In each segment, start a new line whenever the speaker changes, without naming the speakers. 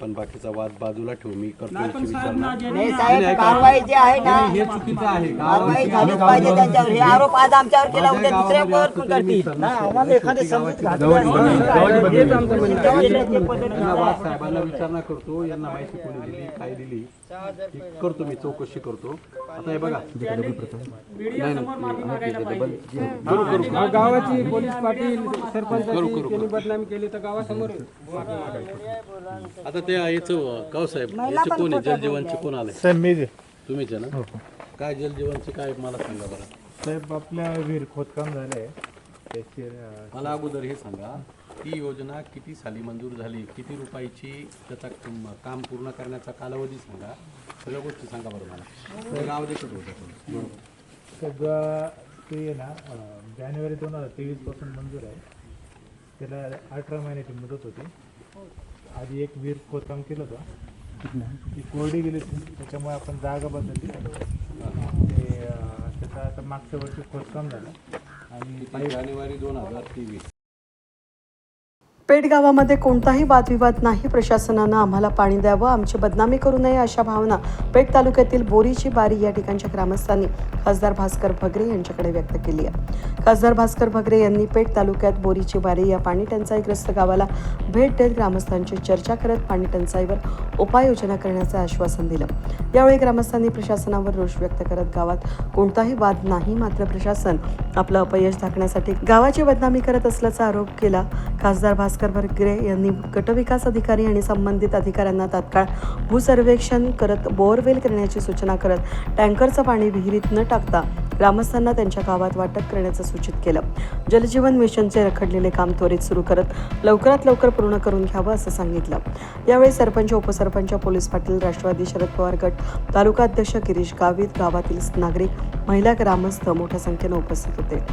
आपण बाकीचा वाद बाजूला ठेवू. मी करतो याची विचारणा.
नाही
नाही
साहेब कारवाई जी आहे ना
हे चुकीचं आहे.
कारवाई
गावाची
झालीच पाहिजे त्यांच्यावर. हे आरोप आज आमच्यावर केला उद्या दुसऱ्या
गावामध्ये
कोण
असलं तरी मी
करतील
त्यांना
आम्हाला एखादी
शेवटी
समजूत
गावाची
घातली
हेच आमचं म्हणणं आहे.
यांना वाद साहेबांना विचारणा करतो यांना माहिती कोणी दिली काय दिली ही करतो मी चौकशी करतो. आता हे बघा.
गावाची पोलीस पाटील सरपंचाची त्यांनी बदनामी केली तर गावासमोर
आता ते याचं गाव साहेब याचे कोण आहे? जलजीवनचे कोण आले?
साहेब मी जे-
तुम्हीच आहे ना? काय जलजीवनचे काय मला सांगा बरं.
साहेब आपल्या विहीर खोदकाम झालंय त्याची अं,
मला अगोदर हे सांगा ही योजना किती साली मंजूर झाली? किती रुपयाची त्याचा कम- काम पूर्ण करण्याचा कालावधी सांगा? सगळ्या गोष्टी सांगा बरं मला. ते गाव देखील होतं
सगळं ते आहे ना अं, जानेवारी दोन हजार तेवीसपासून मंजूर आहे. त्याला अठरा महिन्याची मुदत होती. आधी एक वीर खोदकाम केलं होतं. ती कोरडी गेली होती. त्याच्यामुळे आपण जागा बदलली. ते त्याचा आता मागच्या वर्षी खोदकाम झालं. आणि
जानेवारी दोन हजार तेवीस.
पेठ गावामध्ये कोणताही वादविवाद नाही. प्रशासनानं आम्हाला पाणी द्यावं आमची बदनामी करू नये अशा भावना पेठ तालुक्यातील बोरीची बारी या ठिकाणच्या ग्रामस्थांनी खासदार भास्कर भगरे यांच्याकडे व्यक्त केली आहे. खासदार भास्कर भगरे यांनी पेठ तालुक्यात बोरीची बारी या पाणी टंचाईग्रस्त गावाला भेट देत ग्रामस्थांची चर्चा करत पाणी टंचाईवर उपाययोजना करण्याचं आश्वासन दिलं. यावेळी ग्रामस्थांनी प्रशासनावर रोष व्यक्त करत गावात कोणताही वाद नाही मात्र प्रशासन आपलं अपयश झाकण्यासाठी गावाची बदनामी करत असल्याचा आरोप केला. खासदार भास्कर भरगरे यांनी गटविकास अधिकारी आणि संबंधित अधिकाऱ्यांना तात्काळ भूसर्वेक्षण करत बोअरवेल करण्याची सूचना करत टँकरचं पाणी विहिरीत न टाकता ग्रामस्थांना त्यांच्या गावात वाटप करण्याचं सूचित केलं. जलजीवन मिशनचे रखडलेले काम त्वरित सुरू करत लवकरात लवकर पूर्ण करून घ्यावं असं सांगितलं. यावेळी सरपंच उपसरपंच पोलीस पाटील राष्ट्रवादी शरद पवार गट तालुका अध्यक्ष गिरीश गावित गावातील नागरिक महिला ग्रामस्थ मोठ्या संख्येनं उपस्थित होते.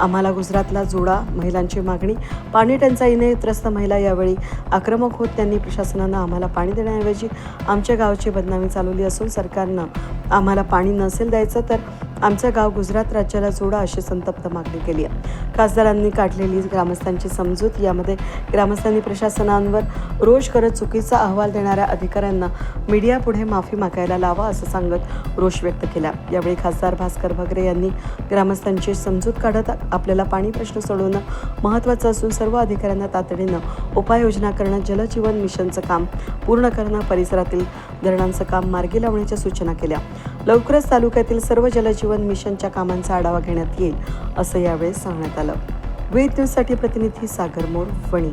आम्हाला गुजरातला जोडा महिलांची मागणी पाणी टंचाईने त्रस्त महिला यावेळी आक्रमक होत त्यांनी प्रशासनानं आम्हाला पाणी देण्याऐवजी आमच्या गावाची बदनामी चालवली असून सरकारनं आम्हाला पाणी नसेल द्यायचं तर आमचं गाव गुजरात राज्याला जोडा अशी संतप्त मागणी केली आहे. खासदारांनी काढलेली ग्रामस्थांची समजूत यामध्ये ग्रामस्थांनी प्रशासनांवर रोष करत चुकीचा अहवाल देणाऱ्या अधिकाऱ्यांना मीडियापुढे माफी मागायला लावा असं सांगत रोष व्यक्त केला. यावेळी खासदार भास्कर भगरे यांनी ग्रामस्थांची समजूत काढत आपल्याला पाणी प्रश्न सोडवणं महत्त्वाचं असून सर्व अधिकाऱ्यांना तातडीनं उपाययोजना करणं जलजीवन मिशनचं काम पूर्ण करणं परिसरातील धरणांचं काम मार्गी लावण्याच्या सूचना केल्या. लवकरच तालुक्यातील सर्व जलजीवन मिशनच्या कामांचा आढावा घेण्यात येईल असं यावेळी सांगण्यात आलं. वेद न्यूजसाठी प्रतिनिधी सागर मोर वणी.